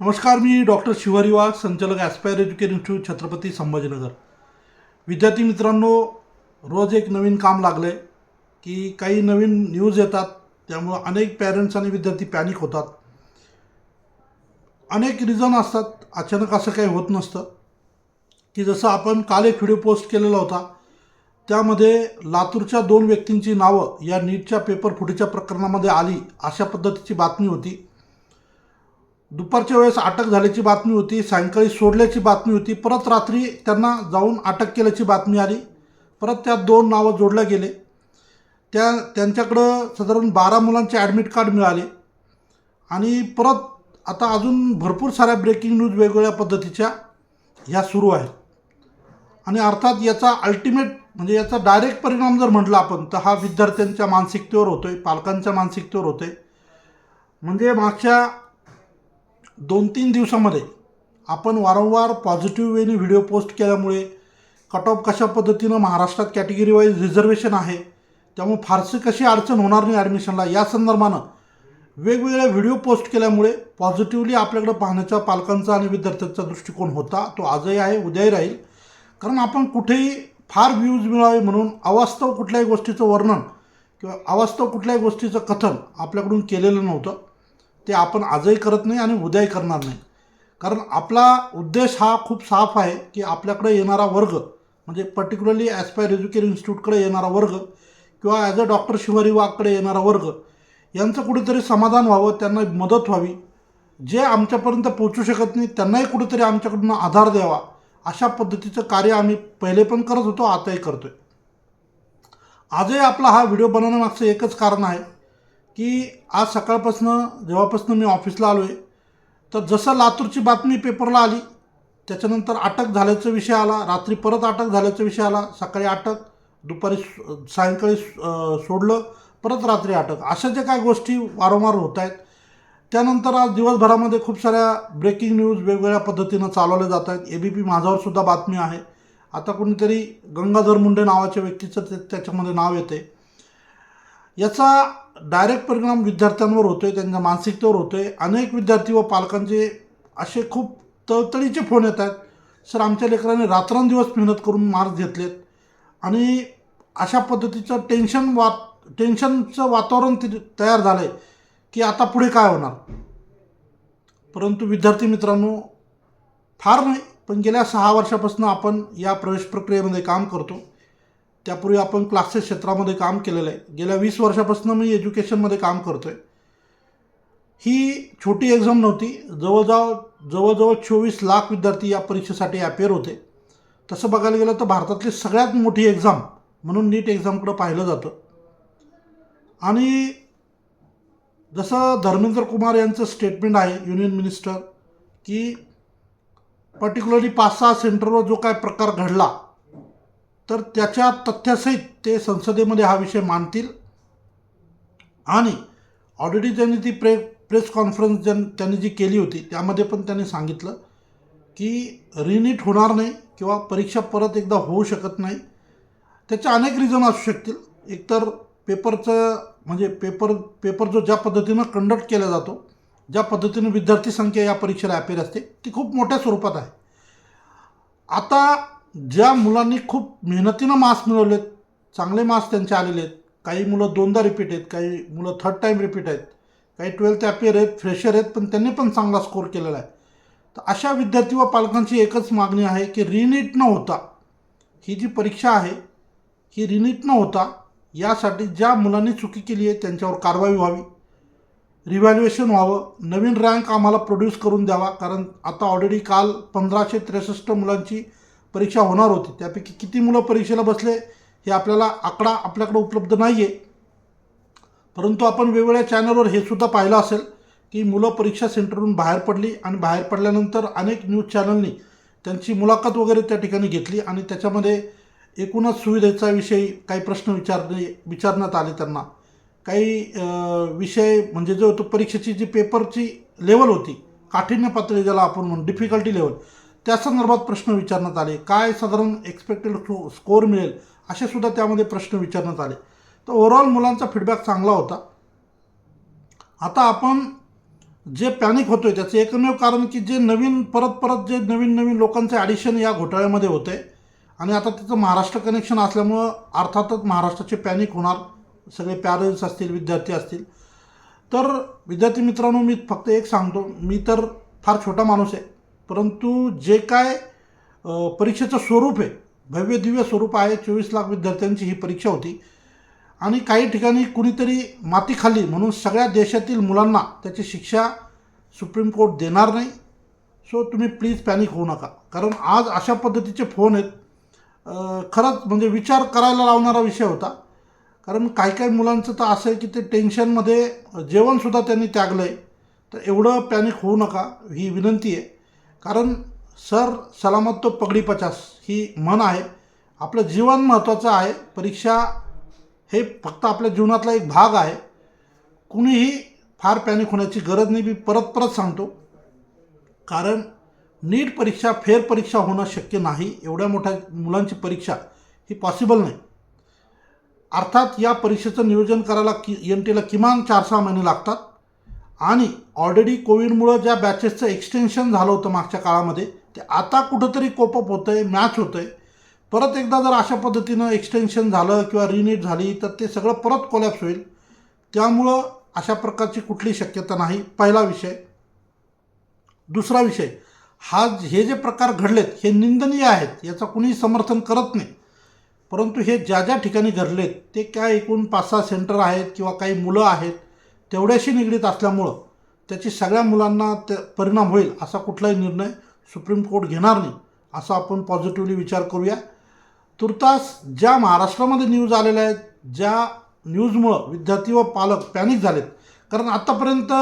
नमस्कार मी डॉक्टर शिवारी वाघ संचालक aspire education institute Chhatrapati Sambhajinagar. विद्यार्थी मित्रांनो रोज एक नवीन काम लागलं आहे की काही नवीन न्यूज येतात त्यामुळं अनेक पॅरेंट्स आणि विद्यार्थी पॅनिक होतात. अनेक रिझन असतात अचानक असं काही होत नसतं. की जसं आपण काल एक व्हिडिओ पोस्ट केलेला होता त्यामध्ये लातूरच्या दोन व्यक्तींची नावं या नीटच्या पेपर फुटीच्या प्रकरणामध्ये आली अशा पद्धतीची बातमी होती. दुपारच्या वेळेस अटक झाल्याची बातमी होती सायंकाळी सोडल्याची बातमी होती परत रात्री त्यांना जाऊन अटक केल्याची बातमी आली परत त्यात दोन नावं जोडल्या गेले. त्या त्यांच्याकडं साधारण बारा मुलांचे ॲडमिट कार्ड मिळाले. आणि परत आता अजून भरपूर साऱ्या ब्रेकिंग न्यूज वेगवेगळ्या पद्धतीच्या ह्या सुरू आहेत. आणि अर्थात याचा अल्टिमेट म्हणजे याचा डायरेक्ट परिणाम जर म्हटला आपण तर हा विद्यार्थ्यांच्या मानसिकतेवर होतो आहे पालकांच्या मानसिकतेवर होतो आहे म्हणजे मागच्या दोन तीन दिवसामध्ये आपण वारंवार पॉझिटिव्ह वेने व्हिडिओ पोस्ट केल्यामुळे कट ऑफ कशा पद्धतीनं महाराष्ट्रात कॅटेगरी वाईज रिझर्वेशन आहे त्यामुळे फारशी कशी अडचण होणार नाही ॲडमिशनला या संदर्भानं वेगवेगळ्या व्हिडिओ पोस्ट केल्यामुळे पॉझिटिव्हली आपल्याकडं पाहण्याचा पालकांचा आणि विद्यार्थ्यांचा दृष्टिकोन होता तो आजही आहे उद्याही राहील. कारण आपण कुठेही फार व्ह्यूज मिळावे म्हणून अवास्तव कुठल्याही गोष्टीचं वर्णन किंवा अवास्तव कुठल्याही गोष्टीचं कथन आपल्याकडून केलेलं नव्हतं. ते आपण आजही करत नाही आणि उद्याही करणार नाही. कारण आपला उद्देश हा खूप साफ आहे की आपल्याकडे येणारा वर्ग म्हणजे पर्टिक्युलरली ॲस्पायर एज्युकेशन इन्स्टिट्यूटकडे येणारा वर्ग किंवा ॲज अ डॉक्टर शिवारी वाघकडे येणारा वर्ग यांचं कुठेतरी समाधान व्हावं त्यांना मदत व्हावी. जे आमच्यापर्यंत पोचू शकत नाही त्यांनाही कुठेतरी आमच्याकडून आधार द्यावा. अशा पद्धतीचं कार्य आम्ही पहिले पण करत होतो आताही करतो आहे आजही आपला हा व्हिडिओ बनवण्यामागचं एकच कारण आहे की आज सकाळपासनं जेव्हापासनं मी ऑफिसला आलो आहे तर जसं लातूरची बातमी पेपरला आली त्याच्यानंतर अटक झाल्याचा विषय आला रात्री परत अटक झाल्याचा विषय आला सकाळी अटक दुपारी सायंकाळी सोडलं परत रात्री अटक. अशा ज्या काय गोष्टी वारंवार होत आहेत त्यानंतर आज दिवसभरामध्ये खूप साऱ्या ब्रेकिंग न्यूज वेगवेगळ्या पद्धतीनं चालवल्या जात आहेत. ए बी पी माझावर सुद्धा बातमी आहे. आता कोणीतरी गंगाधर मुंडे नावाच्या व्यक्तीचं ते त्याच्यामध्ये नाव येते याचा डायरेक्ट परिणाम विद्यार्थ्यांवर होतो आहे त्यांच्या मानसिकतेवर होतो आहे अनेक विद्यार्थी व पालकांचे असे खूप तळतळीचे फोन येत आहेत. सर आमच्या लेकरांनी रात्रंदिवस मेहनत करून मार्क्स घेतलेत. आणि अशा पद्धतीचं टेन्शन वा टेन्शनचं वातावरण ति- तयार झालं आहे की आता पुढे काय होणार? परंतु विद्यार्थी मित्रांनो फार नाही पण गेल्या सहा वर्षापासून आपण या प्रवेश प्रक्रियेमध्ये काम करतो. त्यापूर्वी आपण क्लासेस क्षेत्रामध्ये काम केलेलं आहे. गेल्या वीस वर्षापासून मी एज्युकेशनमध्ये काम करतो आहे ही छोटी एक्झाम नव्हती. जवळजवळ जवळजवळ चोवीस लाख विद्यार्थी या परीक्षेसाठी अपेअर होते. तसं बघायला गेलं तर भारतातली सगळ्यात मोठी एक्झाम म्हणून नीट एक्झामकडं पाहिलं जातं. आणि जसं धर्मेंद्र कुमार यांचं स्टेटमेंट आहे युनियन मिनिस्टर की पर्टिक्युलरली पाच सहा सेंटरवर जो काय प्रकार घडला तर त्याच्या तथ्यासहित ते संसदेमध्ये हा विषय मांडतील. आणि ऑलरेडी त्यांनी ती प्रे प्रेस कॉन्फरन्स ज्यां त्यांनी जी केली होती त्यामध्ये पण त्यांनी सांगितलं की रिनीट होणार नाही किंवा परीक्षा परत एकदा होऊ शकत नाही. त्याचे अनेक रिझन असू शकतील. एकतर पेपरचं म्हणजे पेपर पेपर जो ज्या पद्धतीनं कंडक्ट केला जातो ज्या पद्धतीनं विद्यार्थी संख्या या परीक्षेला अपेर असते ती खूप मोठ्या स्वरूपात आहे. आता ज्या मुलांनी खूप मेहनतीनं मार्क्स मिळवलेत चांगले मार्क्स त्यांचे आलेले आहेत. काही मुलं दोनदा रिपीट आहेत काही मुलं थर्ड टाईम रिपीट आहेत काही ट्वेल्थ अपेअर आहेत फ्रेशर आहेत पण त्यांनी पण चांगला स्कोर केलेला आहे. तर अशा विद्यार्थी व पालकांची एकच मागणी आहे की रिनीट न होता ही जी परीक्षा आहे ही रिनीट न होता यासाठी ज्या मुलांनी चुकी केली आहे त्यांच्यावर कारवाई व्हावी. रिव्हॅल्युएशन व्हावं. नवीन रँक आम्हाला प्रोड्यूस करून द्यावा. कारण आता ऑलरेडी काल पंधराशे त्रेसष्ट मुलांची परीक्षा होणार होती. त्यापैकी किती मुलं परीक्षेला बसले हे आपल्याला आकडा आपल्याकडे उपलब्ध नाही आहे परंतु आपण वेगवेगळ्या चॅनलवर हे सुद्धा पाहिलं असेल की मुलं परीक्षा सेंटरवरून बाहेर पडली आणि बाहेर पडल्यानंतर अनेक न्यूज चॅनलनी त्यांची मुलाखत वगैरे त्या ठिकाणी घेतली आणि त्याच्यामध्ये एकूणच सुविधेचा विषयी काही प्रश्न विचारणे विचारण्यात आले त्यांना. काही विषय म्हणजे जो तो परीक्षेची जी पेपरची लेवल होती काठिण्य पातळी ज्याला आपण म्हणून डिफिकल्टी लेवल त्या संदर्भात प्रश्न विचारण्यात आले. काय साधारण एक्सपेक्टेड स्कोअर मिळेल? असे सुद्धा त्यामध्ये प्रश्न विचारण्यात आले. तर ओव्हरऑल मुलांचा फीडबॅक चांगला होता. आता आपण जे पॅनिक होतोय त्याचं एकमेव कारण की जे नवीन परत परत जे नवीन नवीन लोकांचे ॲडिशन या घोटाळ्यामध्ये होते आणि आता त्याचं महाराष्ट्र कनेक्शन असल्यामुळं अर्थातच महाराष्ट्राचे पॅनिक होणार. सगळे पॅरेंट्स असतील विद्यार्थी असतील. तर विद्यार्थी मित्रांनो मी फक्त एक सांगतो. मी तर फार छोटा माणूस आहे. परंतु जे काय परीक्षेचं स्वरूप आहे भव्य दिव्य स्वरूप आहे चोवीस लाख विद्यार्थ्यांची ही परीक्षा होती. आणि काही ठिकाणी कुणीतरी माती खाली म्हणून सगळ्या देशातील मुलांना त्याची शिक्षा सुप्रीम कोर्ट देणार नाही. सो तुम्ही प्लीज पॅनिक होऊ नका. कारण आज अशा पद्धतीचे फोन आहेत. खरंच म्हणजे विचार करायला लावणारा विषय होता. कारण काही काही मुलांचं तर असं आहे की ते टेन्शनमध्ये जेवणसुद्धा त्यांनी त्यागलं आहे तर एवढं पॅनिक होऊ नका ही विनंती आहे. कारण सर सलामत तो पगडी पचास ही म्हण आहे. आपलं जीवन महत्त्वाचं आहे. परीक्षा हे फक्त आपल्या जीवनातला एक भाग आहे. कुणीही फार पॅनिक होण्याची गरज नाही. मी परत परत सांगतो. कारण नीट परीक्षा फेर परीक्षा होणं शक्य नाही. एवढ्या मोठ्या मुलांची परीक्षा ही पॉसिबल नाही. अर्थात या परीक्षेचं नियोजन करायला कि एन टीला किमान चार सहा महिने लागतात. आणि ऑलरेडी कोविडमुळं ज्या बॅचेसचं एक्सटेन्शन झालं होतं मागच्या काळामध्ये ते आता कुठंतरी कोपअप होतं आहे मॅच होतं आहे परत एकदा जर अशा पद्धतीनं एक्सटेन्शन झालं किंवा रिनीट झाली तर ते सगळं परत कोलॅप्स होईल. त्यामुळं अशा प्रकारची कुठली शक्यता नाही. पहिला विषय. दुसरा विषय. हा हे जे प्रकार घडलेत हे निंदनीय आहेत याचं कुणीही समर्थन करत नाही. परंतु हे ज्या ज्या ठिकाणी घडलेत ते काय एकूण पाच सहा सेंटर आहेत किंवा काही मुलं आहेत तेवढ्याशी निगडीत असल्यामुळं त्याची सगळ्या मुलांना त्या परिणाम होईल असा कुठलाही निर्णय सुप्रीम कोर्ट घेणार नाही असा आपण पॉझिटिव्हली विचार करूया. तुर्तास ज्या महाराष्ट्रामध्ये न्यूज आलेल्या आहेत ज्या न्यूजमुळं विद्यार्थी व पालक पॅनिक झालेत कारण आत्तापर्यंत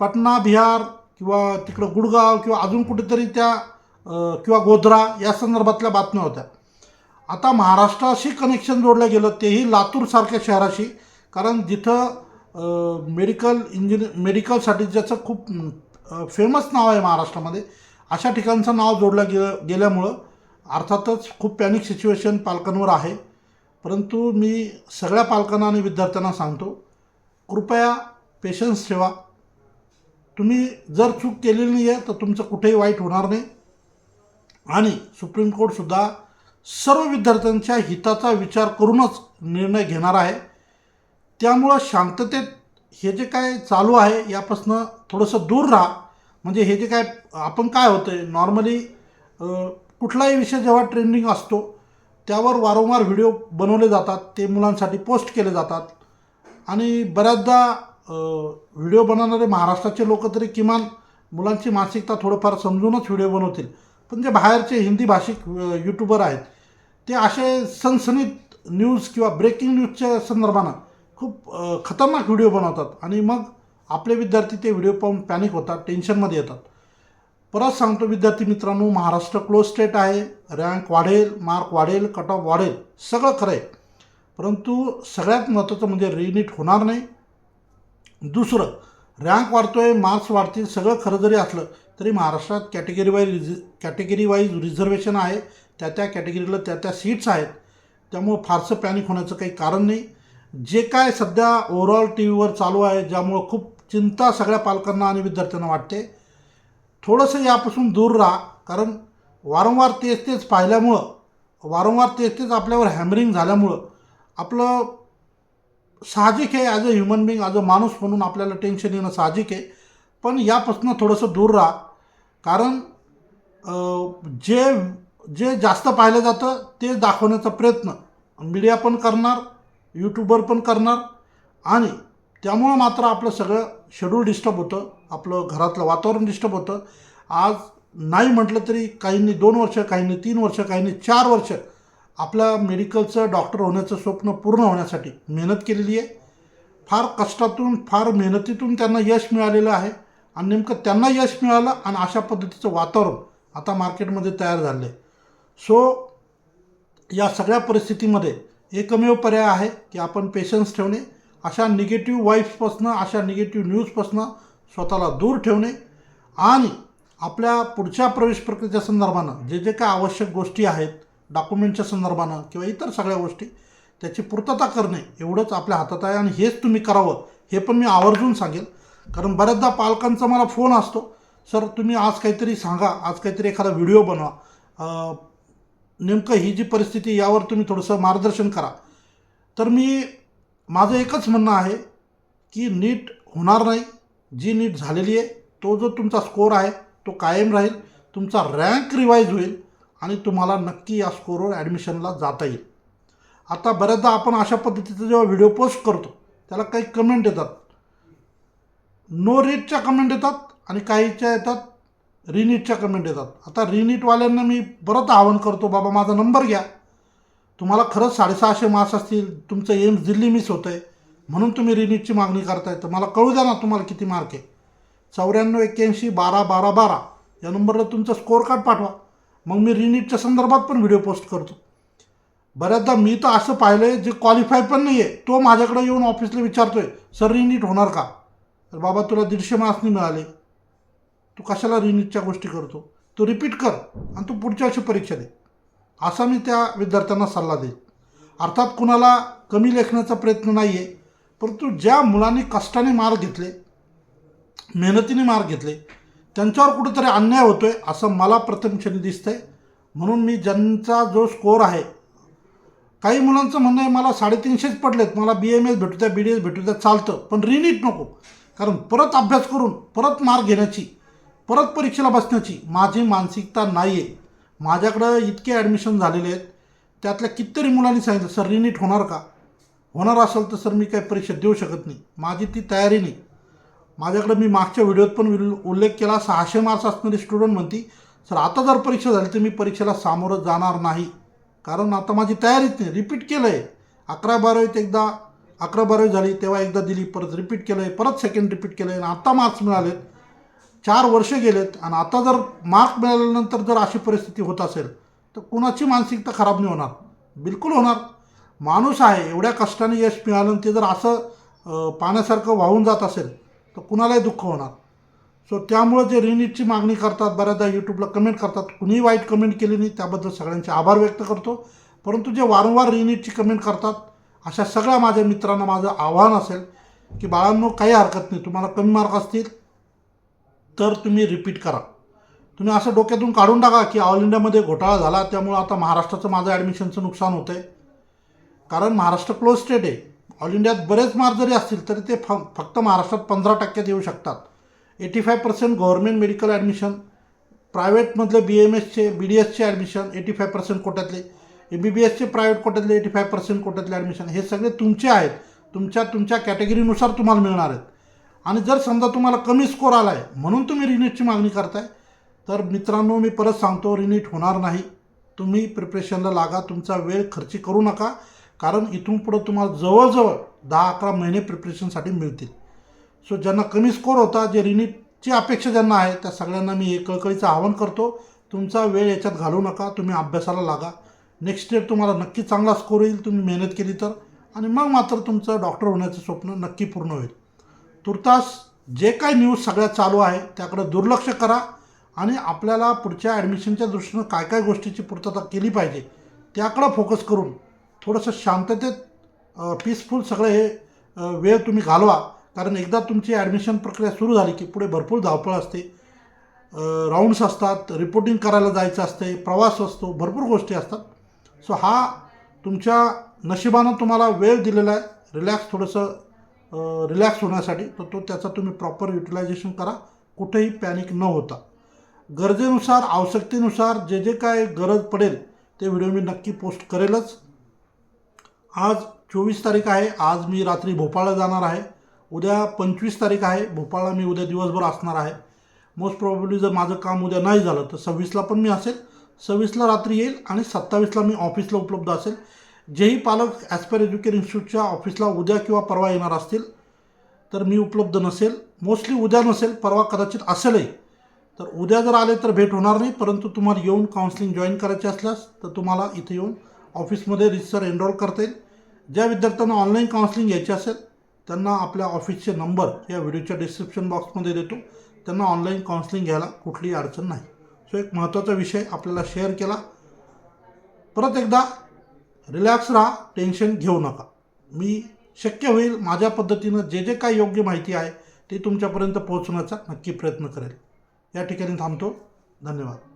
पटना बिहार किंवा तिकडं गुडगाव किंवा अजून कुठेतरी त्या किंवा गोधरा या संदर्भातल्या बातम्या होत्या. आता महाराष्ट्राशी कनेक्शन जोडलं गेलं तेही लातूरसारख्या शहराशी कारण जिथं मेडिकल इंजिनियर मेडिकलसाठी ज्याचं खूप फेमस नाव आहे महाराष्ट्रामध्ये अशा ठिकाणचं नाव जोडलं गेलं गेल्यामुळं अर्थातच खूप पॅनिक सिच्युएशन पालकांवर आहे. परंतु मी सगळ्या पालकांना आणि विद्यार्थ्यांना सांगतो कृपया पेशन्स ठेवा. तुम्ही जर चूक केलेली नाही आहे तर तुमचं कुठेही वाईट होणार नाही. आणि सुप्रीम कोर्टसुद्धा सर्व विद्यार्थ्यांच्या हिताचा विचार करूनच निर्णय घेणार आहे. त्यामुळं शांततेत हे जे काय चालू आहे यापासून थोडंसं दूर राहा. म्हणजे हे जे काय आपण काय होतं आहे नॉर्मली कुठलाही विषय जेव्हा ट्रेंडिंग असतो त्यावर वारंवार व्हिडिओ बनवले जातात ते मुलांसाठी पोस्ट केले जातात. आणि बऱ्याचदा व्हिडिओ बनवणारे महाराष्ट्राचे लोक तरी किमान मुलांची मानसिकता थोडंफार समजूनच व्हिडिओ बनवतील. पण जे बाहेरचे हिंदी भाषिक यूट्यूबर आहेत ते असे सनसनीत न्यूज किंवा ब्रेकिंग न्यूजच्या संदर्भानं खूप खतरनाक व्हिडिओ बनवतात आणि मग आपले विद्यार्थी ते व्हिडिओ पाहून पॅनिक होतात टेन्शनमध्ये येतात. परत सांगतो विद्यार्थी मित्रांनो महाराष्ट्र क्लोज स्टेट आहे रँक वाढेल मार्क वाढेल कट ऑफ वाढेल सगळं खरं आहे. परंतु सगळ्यात महत्त्वाचं म्हणजे रिनीट होणार नाही. दुसरं रँक वाढतो आहे मार्क्स वाढतील सगळं खरं जरी असलं तरी महाराष्ट्रात कॅटेगरी वाईज रिझ कॅटेगरी वाईज रिझर्वेशन आहे. त्या त्या कॅटेगरीला त्या त्या सीट्स आहेत. त्यामुळं फारसं पॅनिक होण्याचं काही कारण नाही. जे काय सध्या ओव्हरऑल टी व्हीवर चालू आहे ज्यामुळं खूप चिंता सगळ्या पालकांना आणि विद्यार्थ्यांना वाटते थोडंसं यापासून दूर राहा. कारण वारंवार तेच तेच पाहिल्यामुळं वारंवार तेच तेच आपल्यावर हॅमरिंग झाल्यामुळं आपलं साहजिक आहे as a human being as a माणूस म्हणून आपल्याला टेन्शन येणं साहजिक आहे. पण यापासून थोडंसं दूर राहा. कारण जे जे जास्त पाहिलं जातं ते दाखवण्याचा प्रयत्न. मीडिया पण करणार यूट्यूबवर पण करणार. आणि त्यामुळं मात्र आपलं सगळं शेड्यूल डिस्टर्ब होतं. आपलं घरातलं वातावरण डिस्टर्ब होतं. आज नाही म्हटलं तरी काहींनी दोन वर्ष काहींनी तीन वर्ष काहींनी चार वर्ष आपल्या मेडिकलचं डॉक्टर होण्याचं स्वप्न पूर्ण होण्यासाठी मेहनत केलेली आहे. फार कष्टातून फार मेहनतीतून त्यांना यश मिळालेलं आहे. आणि नेमकं त्यांना यश मिळालं आणि अशा पद्धतीचं वातावरण आता मार्केटमध्ये तयार झालं आहे सो या सगळ्या परिस्थितीमध्ये एकमेव पर्याय आहे की आपण पेशन्स ठेवणे. अशा निगेटिव्ह वाईब्सपासनं अशा निगेटिव्ह न्यूजपासनं स्वतःला दूर ठेवणे. आणि आपल्या पुढच्या प्रवेश प्रक्रियेच्या संदर्भानं जे जे काय आवश्यक गोष्टी आहेत डॉक्युमेंटच्या संदर्भानं किंवा इतर सगळ्या गोष्टी त्याची पूर्तता करणे एवढंच आपल्या हातात आहे आणि हेच तुम्ही करावं हे पण मी आवर्जून सांगेल. कारण बऱ्याचदा पालकांचा मला फोन असतो सर तुम्ही आज काहीतरी सांगा आज काहीतरी एखादा व्हिडिओ बनवा. नेमकं ही जी परिस्थिती यावर तुम्ही थोडंसं मार्गदर्शन करा. तर मी माझं एकच म्हणणं आहे की नीट होणार नाही. जी नीट झालेली आहे तो जो तुमचा स्कोर आहे तो कायम राहील. तुमचा रँक रिवाईज होईल आणि तुम्हाला नक्की या स्कोरवर ॲडमिशनला जाता येईल. आता बऱ्याचदा आपण अशा पद्धतीचा जेव्हा व्हिडिओ पोस्ट करतो त्याला काही कमेंट येतात. नो रेटच्या कमेंट येतात आणि काहीच्या येतात. रिनीटच्या कमेंट येतात. आता रिनीटवाल्यांना मी परत आवाहन करतो बाबा माझा नंबर घ्या. तुम्हाला खरंच साडेसहाशे मार्क्स असतील तुमचं एम्स दिल्ली मिस होतं आहे म्हणून तुम्ही रिनीटची मागणी करताय तर मला कळू द्या ना तुम्हाला किती मार्क आहे. चौऱ्याण्णव एक्क्याऐंशी बारा बारा बारा या नंबरला तुमचं स्कोअर कार्ड पाठवा. मग मी रिनीटच्या संदर्भात पण व्हिडिओ पोस्ट करतो. बऱ्याचदा मी तर असं पाहिलं आहे जे क्वालिफाय पण नाही आहे तो माझ्याकडे येऊन ऑफिसला विचारतो आहे सर रिनीट होणार का? तर बाबा तुला दीडशे मार्क्सनी मिळाले. तू कशाला रिनिटच्या गोष्टी करतो? तू रिपीट कर आणि तू पुढच्या वर्षी परीक्षा दे. असा मी त्या विद्यार्थ्यांना सल्ला देईन. अर्थात कुणाला कमी लेखण्याचा प्रयत्न नाही आहे परंतु ज्या मुलांनी कष्टाने मार्क घेतले मेहनतीने मार्क घेतले त्यांच्यावर कुठेतरी अन्याय होतोय असं मला प्रथम क्षणी दिसतंय. म्हणून मी ज्यांचा जो स्कोअर आहे काही मुलांचं म्हणणं आहे मला साडेतीनशेच पडलेत मला बी एम एस भेटू द्या बी डी एस भेटू द्या चालतं. पण रिनीट नको. कारण परत अभ्यास करून परत मार्क घेण्याची परत परीक्षेला बसण्याची माझी मानसिकता नाही आहे माझ्याकडं इतके ॲडमिशन झालेले आहेत. त्यातल्या कितीतरी मुलांनी सांगितलं सर रिनीट होणार का? होणार असेल तर सर मी काही परीक्षा देऊ शकत नाही. माझी ती तयारी नाही. माझ्याकडे मी मागच्या व्हिडिओत पण उल्लेख केला सहाशे मार्क्स असणारी स्टुडंट म्हणती सर आता जर परीक्षा झाली तर मी परीक्षेला सामोरं जाणार नाही. कारण आता माझी तयारीच नाही रिपीट केलं आहे अकरा बारावीत एकदा अकरा बारावी झाली तेव्हा एकदा दिली परत रिपीट केलं आहे परत सेकंड रिपीट केलं आहे आणि आता मार्क्स मिळालेत. चार वर्ष गेलेत आणि आता जर मार्क मिळाल्यानंतर जर अशी परिस्थिती होत असेल तर कुणाची मानसिकता खराब नाही होणार. बिलकुल होणार. माणूस आहे एवढ्या कष्टाने यश मिळालं ते जर असं पाण्यासारखं वाहून जात असेल तर कुणालाही दुःख होणार. सो त्यामुळं जे रिनीटची मागणी करतात बऱ्याचदा यूट्यूबला कमेंट करतात कुणीही वाईट कमेंट केली नाही त्याबद्दल सगळ्यांचे आभार व्यक्त करतो. परंतु जे वारंवार रिनीटची कमेंट करतात अशा सगळ्या माझ्या मित्रांना माझं आव्हान असेल की बाळांनो काही हरकत नाही तुम्हाला कमी मार्क असतील तर तुम्ही रिपीट करा. तुम्ही असं डोक्यातून काढून टाका की ऑल इंडियामध्ये घोटाळा झाला त्यामुळं आता महाराष्ट्राचं माझं ॲडमिशनचं नुकसान होतं आहे कारण महाराष्ट्र क्लोज स्टेट आहे. ऑल इंडियात बरेच मार्क जरी असतील तरी ते फ फक्त महाराष्ट्रात पंधरा टक्क्यात येऊ शकतात. Eighty five percent government medical admission प्रायव्हेटमधले B M एसचे बी डी एसचे ॲडमिशन एटी फाय पर्सेंट कोट्यातले. एम बी बी एसचे प्रायव्हेट कोट्यातले एटी फाय पर्सेंट कोट्यातले ॲडमिशन हे सगळे तुमचे आहेत. तुमच्या तुमच्या कॅटेगरीनुसार तुम्हाला मिळणार आहेत. आणि जर समजा तुम्हाला कमी स्कोर आला आहे म्हणून तुम्ही रिनीटची मागणी करताय तर मित्रांनो मी परत सांगतो रिनीट होणार नाही. तुम्ही प्रिपरेशनला लागा तुमचा वेळ खर्ची करू नका कारण इथून पुढं तुम्हाला जवळजवळ दहा अकरा महिने प्रिपरेशनसाठी मिळतील. सो ज्यांना कमी स्कोर होता जे रिनीटची अपेक्षा ज्यांना आहे त्या सगळ्यांना मी एक कळकळीचं आवाहन करतो. तुमचा वेळ याच्यात घालू नका तुम्ही अभ्यासाला लागा. नेक्स्ट इयर तुम्हाला नक्की चांगला स्कोर येईल तुम्ही मेहनत केली तर. आणि मग मात्र तुमचं डॉक्टर होण्याचं स्वप्न नक्की पूर्ण होईल. तुर्तास जे काही न्यूज सगळ्या चालू आहे त्याकडे दुर्लक्ष करा आणि आपल्याला पुढच्या ॲडमिशनच्या दृष्टीनं काय काय गोष्टीची पूर्तता केली पाहिजे त्याकडं फोकस करून थोडंसं शांततेत पीसफुल सगळं हे वेळ तुम्ही घालवा. कारण एकदा तुमची ॲडमिशन प्रक्रिया सुरू झाली की पुढे भरपूर धावपळ असते. राऊंड्स असतात रिपोर्टिंग करायला जायचं असते प्रवास असतो भरपूर गोष्टी असतात. सो हा तुमच्या नशिबानं तुम्हाला वेळ दिलेला आहे. रिलॅक्स थोडंसं रिलॅक्स होण्यासाठी तर तो त्याचा तुम्ही प्रॉपर युटिलायझेशन करा. कुठेही पॅनिक न होता. गरजेनुसार आवश्यकतेनुसार जे जे काय गरज पडेल ते व्हिडिओ मी नक्की पोस्ट करेलच. आज चोवीस तारीख आहे. आज मी रात्री भोपाळला जाणार आहे. उद्या पंचवीस तारीख आहे. भोपाळला मी उद्या दिवसभर असणार आहे. मोस्ट प्रॉब्ली जर माझं काम उद्या नाही झालं तर सव्वीसला पण मी असेल. सव्वीसला रात्री येईल आणि सत्तावीसला मी ऑफिसला उपलब्ध असेल. जेही पालक ॲज पर एज्युकेट इन्स्टिट्यूटच्या ऑफिसला उद्या किंवा परवा येणार असतील तर मी उपलब्ध नसेल. मोस्टली उद्या नसेल परवा कदाचित असेलही. तर उद्या जर आले तर भेट होणार नाही परंतु तुम्हाला येऊन काउन्सिलिंग जॉईन करायचे असल्यास तर तुम्हाला इथे येऊन ऑफिसमध्ये रिजिस्टर एनरोल करता येईल. ज्या विद्यार्थ्यांना ऑनलाईन काउन्सिलिंग घ्यायची असेल त्यांना आपल्या ऑफिसचे नंबर या व्हिडिओच्या डिस्क्रिप्शन बॉक्समध्ये देतो. त्यांना ऑनलाईन काउन्सिलिंग घ्यायला कुठलीही अडचण नाही. सो एक महत्त्वाचा विषय आपल्याला शेअर केला. परत एकदा रिलॅक्स राहा टेन्शन घेऊ नका. मी शक्य होईल माझ्या पद्धतीनं जे जे काही योग्य माहिती आहे ती तुमच्यापर्यंत पोहोचण्याचा नक्की प्रयत्न करेल. या ठिकाणी थांबतो. धन्यवाद.